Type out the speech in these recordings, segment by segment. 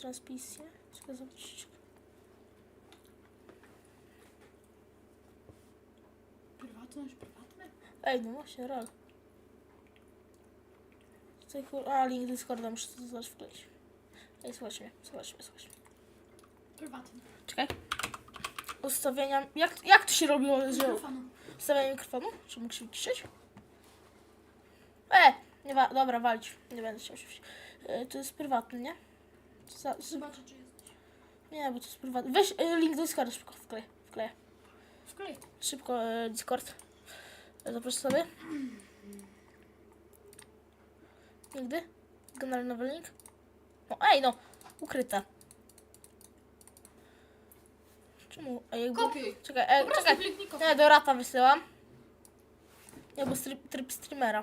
transmisję. Czekaj, zobaczyć. Prywatność, prywatne? Ej, no właśnie, real. Tutaj, kur- A, link Discorda muszę to zaraz wkleić. Ej, słuchaj mnie, słuchaj mnie, słuchaj mnie. Prywatne. Czekaj. Ustawienia. Jak, jak to się robiło? Że... Mikrofonu. Ustawianie mikrofonu? Czy mógł się wyciszyć? E! Nie wa- dobra, walić. Nie będę się oczywiście. E, to jest prywatny, nie? Za. Zobaczę, czy jesteś. Nie, bo to jest prywatny. Weź e, link do Discorda szybko wklej. wkleję. Wklej. Szybko e, Discord. Zaproszę sobie. Nigdy? Generalny nowy link? No ej no! Ukryte. Czemu? Ej, jakby... Kopiuj. Czekaj, e, Po prostu czekaj. kliknij kopiuj. Nie, do rata wysyłam. Nie, bo stry, tryb streamera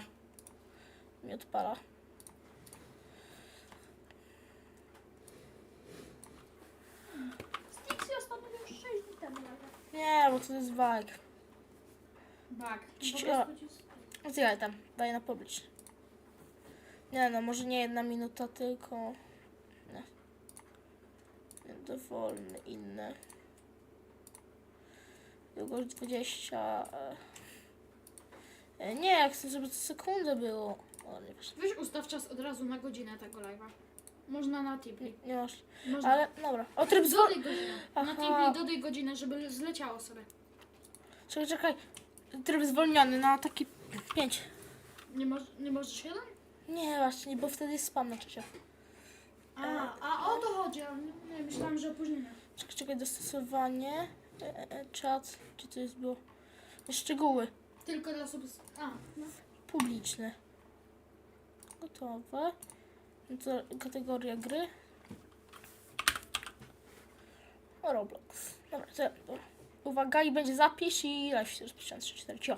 mi odpala. Nie, bo to jest bug. Bak. Cio. Zjadaj tam, daj na publiczny. Nie no, może nie jedna minuta, tylko... Nie. Dowolny, inny. Długość 20... e. E, Nie, chcę, żeby to sekundę było. O, nie wiesz. Weź ustaw czas od razu na godzinę tego live'a. Można na nie masz. Można. Ale, dobra. O, tryb zwol... Dodaj godzinę. Aha. Na tipli dodaj godzinę, żeby zleciało sobie. Czekaj, czekaj. Tryb zwolniony na taki 5. Nie, moż, nie możesz jeden? Nie, właśnie, bo wtedy jest spam na czacie. A, a o to chodzi. a Nie, myślałam, że opóźnienie. Czekaj, czekaj, dostosowanie. E, e, czat. Gdzie to jest było? Szczegóły. Tylko dla osób... z- A, no. Publiczne. Gotowe kategoria gry. Roblox. Dobra, to, uwaga i będzie zapis i live 434.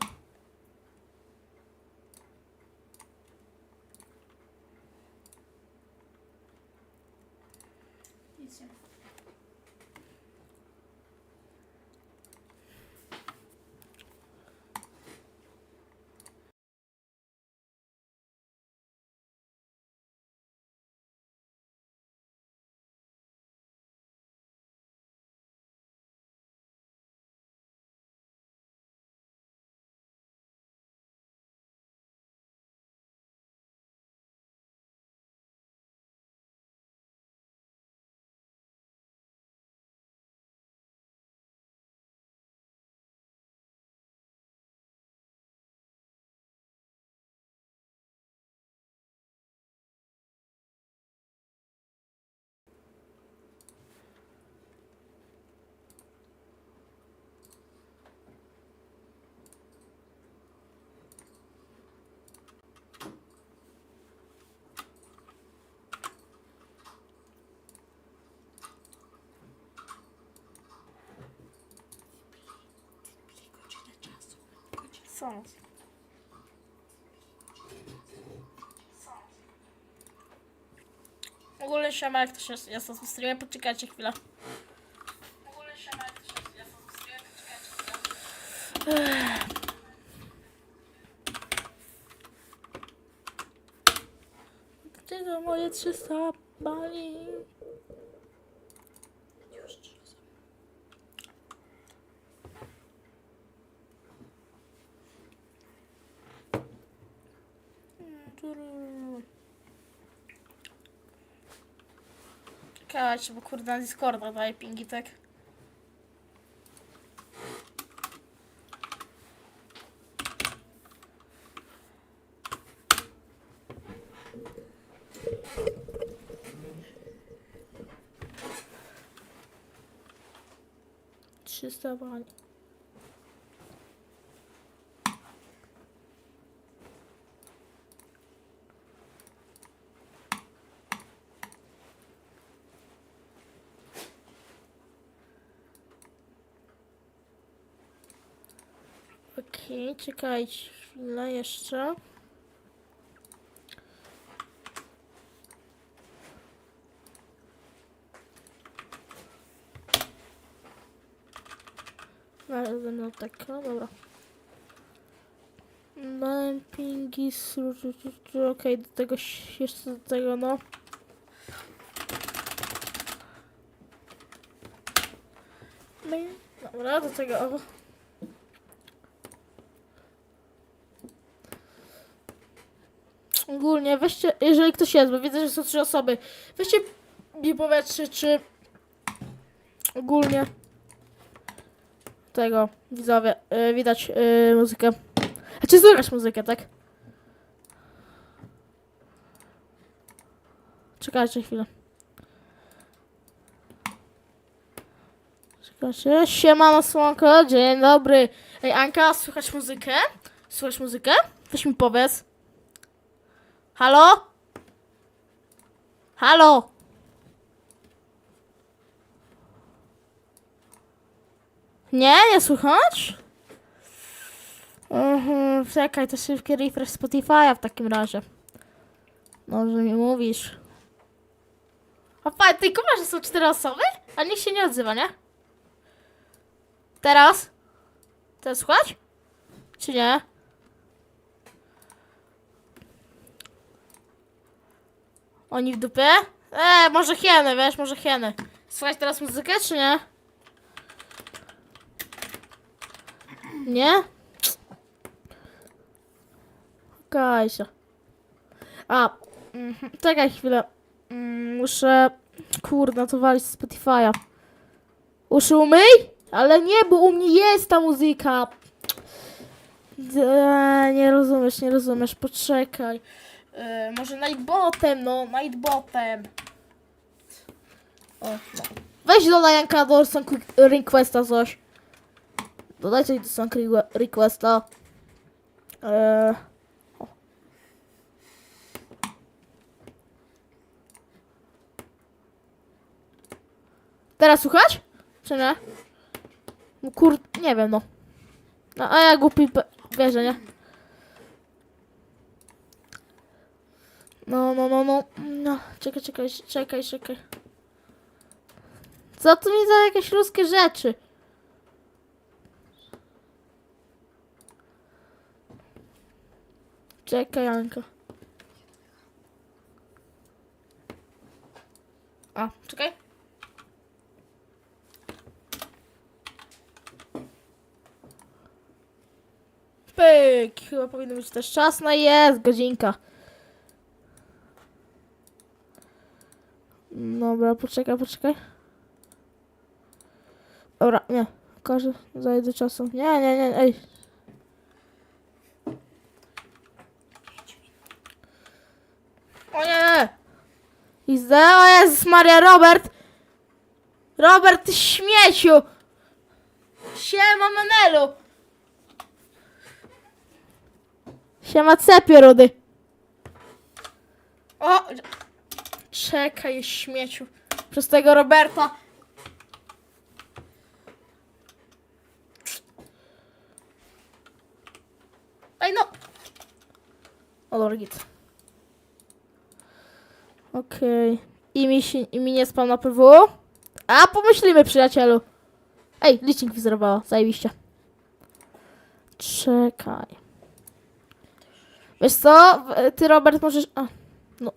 Są. W ogóle siema, jak to się jest na streamie, poczekajcie chwilę. W ogóle siema, jak jest na tym streamie, poczekajcie chwilę. Gdzie to moje 300 bali? Czekajcie, bo kurde na Discorda daje pingi, tak? Trzysta bani. Poczekajcie chwilę jeszcze. Ale będą tak, no dobra. Dumpingi, okej, okay, do tego jeszcze do tego, no. no dobra, do tego. O. Ogólnie weźcie, jeżeli ktoś jest, bo widzę, że są trzy osoby, weźcie mi powiedzcie, czy ogólnie tego, widzowie, yy, widać yy, muzykę. A czy słychać muzykę, tak? Czekajcie chwilę. Czekajcie. Siemano słonko, dzień dobry. Ej Anka, słychać muzykę? Słychać muzykę? Weź mi powiedz. Halo? Halo? Nie, nie słychać? Mhm, czekaj, to szybki refresh Spotify'a w takim razie. Może mi mówisz. A pa, ty kumasz, że są cztery osoby? A nikt się nie odzywa, nie? Teraz? Teraz słuchać? Czy nie? Oni w dupie? Eee, może hieny, wiesz, może hieny. Słuchać teraz muzykę, czy nie? Nie? Kajsia. A, mhm, czekaj chwilę. Mm, muszę, kurde, to walić z Spotify'a. Uszy umyj? Ale nie, bo u mnie jest ta muzyka. Eee, nie rozumiesz, nie rozumiesz, poczekaj. Eee, może Nightbotem, no, Nightbotem. O, no. Weź do Janka do song requesta coś. Dodaj coś do song re- requesta. Eee. Teraz słuchać? Czy nie? No kur... nie wiem no. No a ja głupi wierzę, nie? No, no, no, no. No, czekaj, czekaj, czekaj, czekaj. Co tu mi za jakieś ruskie rzeczy? Czekaj, Janka. A, czekaj. Pyk! Chyba powinno być też czas na jest, godzinka. Dobra, poczekaj, poczekaj. Dobra, nie. Każdy zajdzie czasu. Nie, nie, nie, ej. O nie! Izdę, o Jezus Maria, Robert! Robert, ty śmieciu! Siema, Menelu! Siema, cepie, rudy! O! Czekaj, śmieciu. Przez tego Roberta. Ej no! O, dobra, git. Okej. I mi się, i mi nie spał na PW? A, pomyślimy, przyjacielu. Ej, licznik wyzerowała, zajebiście. Czekaj. Wiesz co? Ty, Robert, możesz... A, no.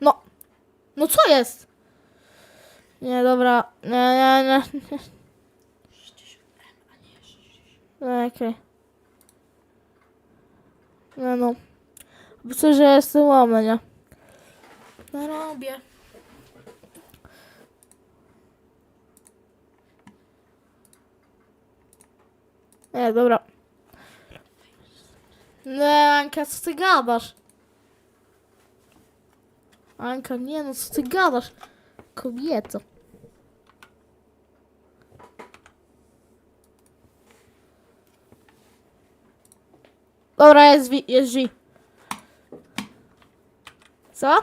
No. No co jest? Nie, dobra. Nie, nie, nie. nie. Okej. No, no. Myślę, że jestem łomny, nie? No robię. Nie, dobra. Nie, Anka, co ty gadasz? Anka, nie no, co ty gadasz? Kobieto. Dobra, jest, jest G. Co?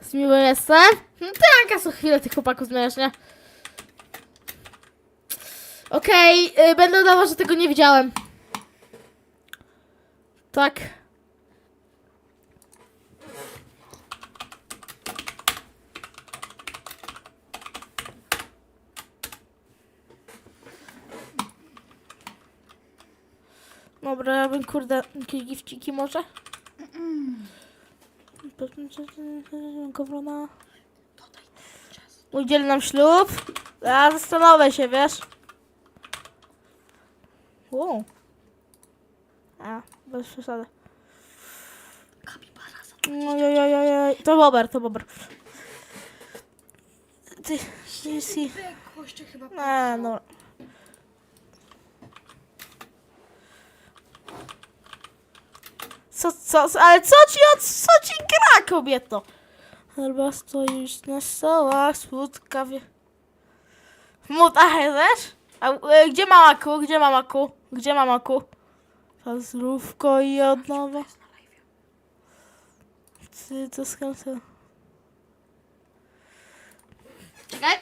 Z miłym jestem? No ty, Anka, co chwilę tych chłopaków zmieniasz, nie? Okej, y, będę udawał, że tego nie widziałem. Tak. Dobra, ja bym kurde jakieś gifciki może? Gówna. Udziel nam ślub. Ja zastanowię się, wiesz. Wow. A, bez przesady. Kapibara za Ojojojoj. To bober, to bober. Ty. Koście chyba Nie, no. Co, co, ale co ci, co ci gra, kobieto? Albo stoisz na stołach, słodka wie... Muta też? A e, gdzie ma maku? Gdzie ma maku? Gdzie ma maku? Zdrówko i od nowa. Ty to skręcę. Czekaj.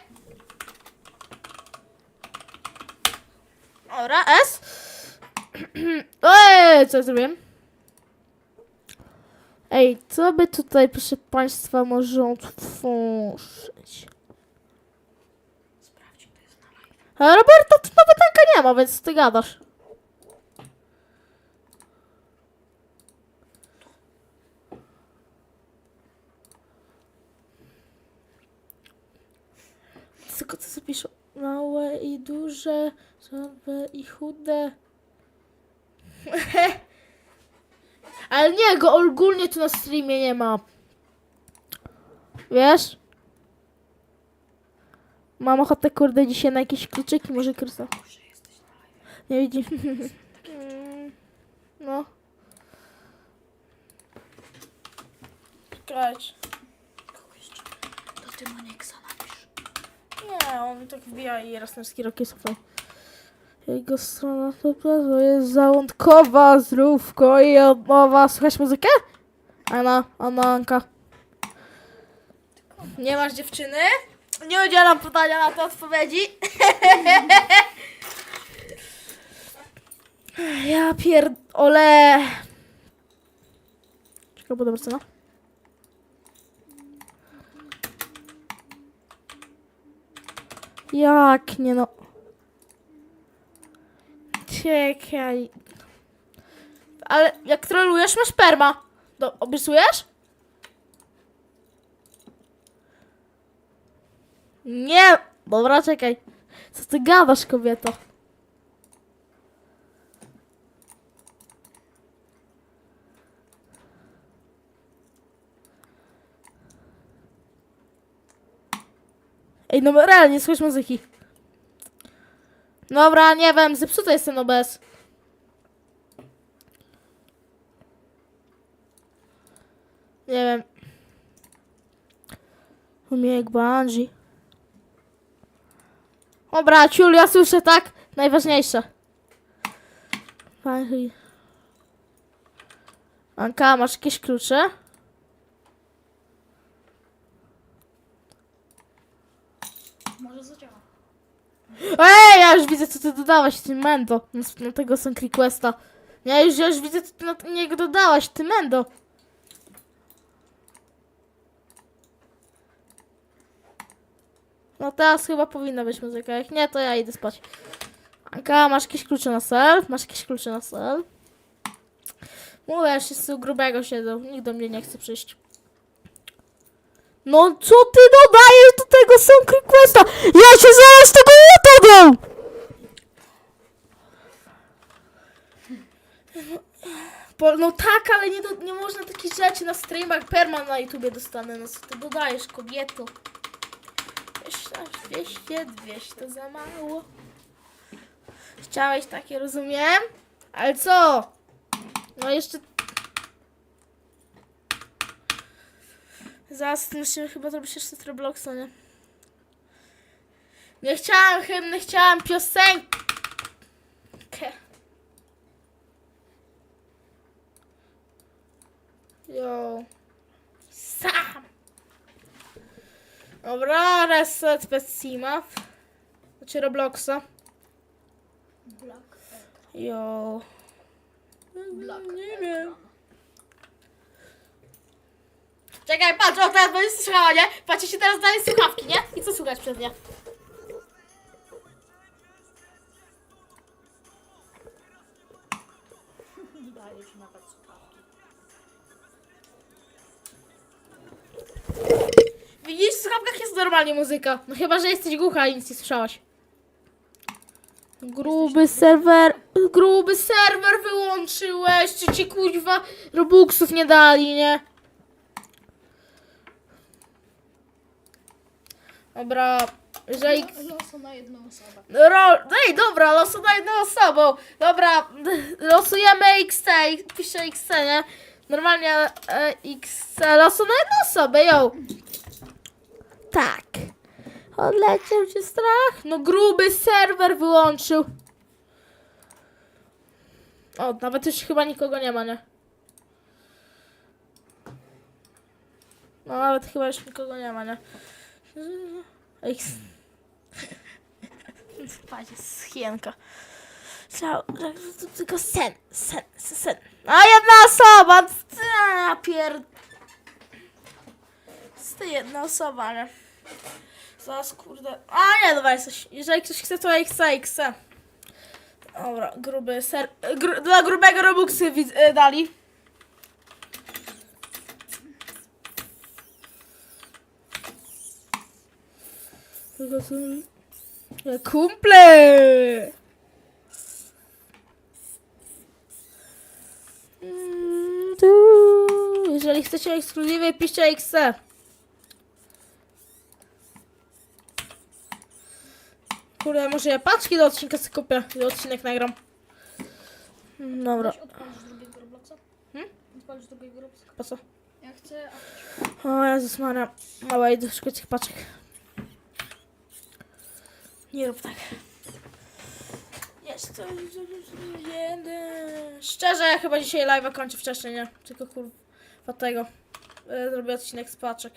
Dobra, S. Ej, co zrobiłem? Ej, co by tutaj, proszę Państwa, może otworzyć? Sprawdź, to jest na live. A Roberta tu nawet tanka nie ma, więc ty gadasz. Tylko co zapiszę? Małe i duże, słabe i chude. Ale nie, go ogólnie tu na streamie nie ma. Wiesz? Mam ochotę, kurde, dzisiaj na jakieś kluczyki, może Krysta. Na. Nie widzi. No. Jeszcze. To ty Manieksa napisz. Nie, on tak wbija i Rasnowski rok jest okej. Jego strona to to jest załądkowa, zdrówko i odmowa. Słuchać muzykę? Anna, Anna, Anka. Nie masz dziewczyny? Nie udzielam pytania na te odpowiedzi. ja pierdolę. Czekaj, bo dobra cena. Jak nie no. Czekaj. Ale jak trolujesz, masz perma. Do, obiecujesz? Nie! Dobra, czekaj. Co ty gadasz, kobieto? Ej, no realnie, słuchaj muzyki. Dobra, nie wiem, zepsuty jest ten OBS. Nie wiem. Umiejek Bungie. Dobra, ciul, ja słyszę, tak? Najważniejsze. Bungie. Anka, masz jakieś klucze? Ej, ja już widzę, co ty dodałaś, ty Mendo. Na, tego Song Requesta. Ja już, ja już widzę, co ty na niego dodałaś, ty Mendo. No teraz chyba powinna być muzyka. Jak nie, to ja idę spać. Anka, masz jakieś klucze na sel? Masz jakieś klucze na sel? Mówię, wszyscy u grubego siedzą. Nikt do mnie nie chce przyjść. No co ty dodajesz do tego Song Requesta? Ja się zaraz tego nie dodam! Bo, no tak, ale nie, do, nie można takich rzeczy na streamach perma na YouTubie dostanę. No co ty dodajesz, kobieto? 200, 200 to za mało. Chciałeś takie, rozumiem? Ale co? No jeszcze... Zaraz musimy chyba zrobić jeszcze Robloxa, nie? Nie chciałam hymny, chciałam piosenkę. Jo. Sam. Dobra, reset bez Sima. Znaczy Robloxa. Black. Jo. Black. Nie wiem. Czekaj, patrz, o teraz będzie słyszała, nie? Patrzcie się teraz dalej słuchawki, nie? I co słuchać przez nie? Nawet słuchawki. widzisz, w słuchawkach jest normalnie muzyka. No chyba, że jesteś głucha i nic nie słyszałaś. Gruby serwer, gruby serwer wyłączyłeś, czy ci kuźwa robuxów nie dali, nie? Dobra, jeżeli... Loso na jedną osobę. Ro... Ej, dobra, losu na jedną osobą. Dobra, losujemy XC, piszę XC, nie? Normalnie e, XC, losu na jedną osobę, ją. Tak. Odleciał cię strach? No gruby serwer wyłączył. O, nawet już chyba nikogo nie ma, nie? No nawet chyba już nikogo nie ma, nie? X. Patrz, schienka. Trzeba, to tylko sen, sen, sen. A jedna osoba! Ja pier... To jedna osoba, nie? Zaraz, kurde. A nie, dobra, jesteś. Jeżeli ktoś chce, to XC, XC. Dobra, gruby ser... Gru, dla grubego robuxy widz, y, dali. Tylko co... Ja, Kumple! Mm. Jeżeli chcecie ekskluzywy, piszcie XC. Kurde, może ja paczki do odcinka sobie kupię i odcinek nagram. Mm, Dobra, odpalić drugiego Robloxa? Hmm? Odpalić drugiego Robloxa? po co? Ja chcę... O Jezus Maria, mała idę szukać tych paczek. Nie rób tak. Jest to jeden. Szczerze, ja chyba dzisiaj live'a kończę wcześniej, nie? Tylko kurwa tego. E, Zrobię odcinek z paczek.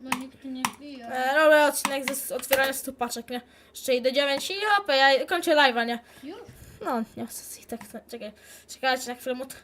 No nikt nie wbija. E, Robię odcinek z otwierania 100 paczek, nie? Jeszcze idę 9 i hopę, ja kończę live'a, nie? Już? No, nie chcę ich tak, czekaj. Czekajcie na chwilę, mut.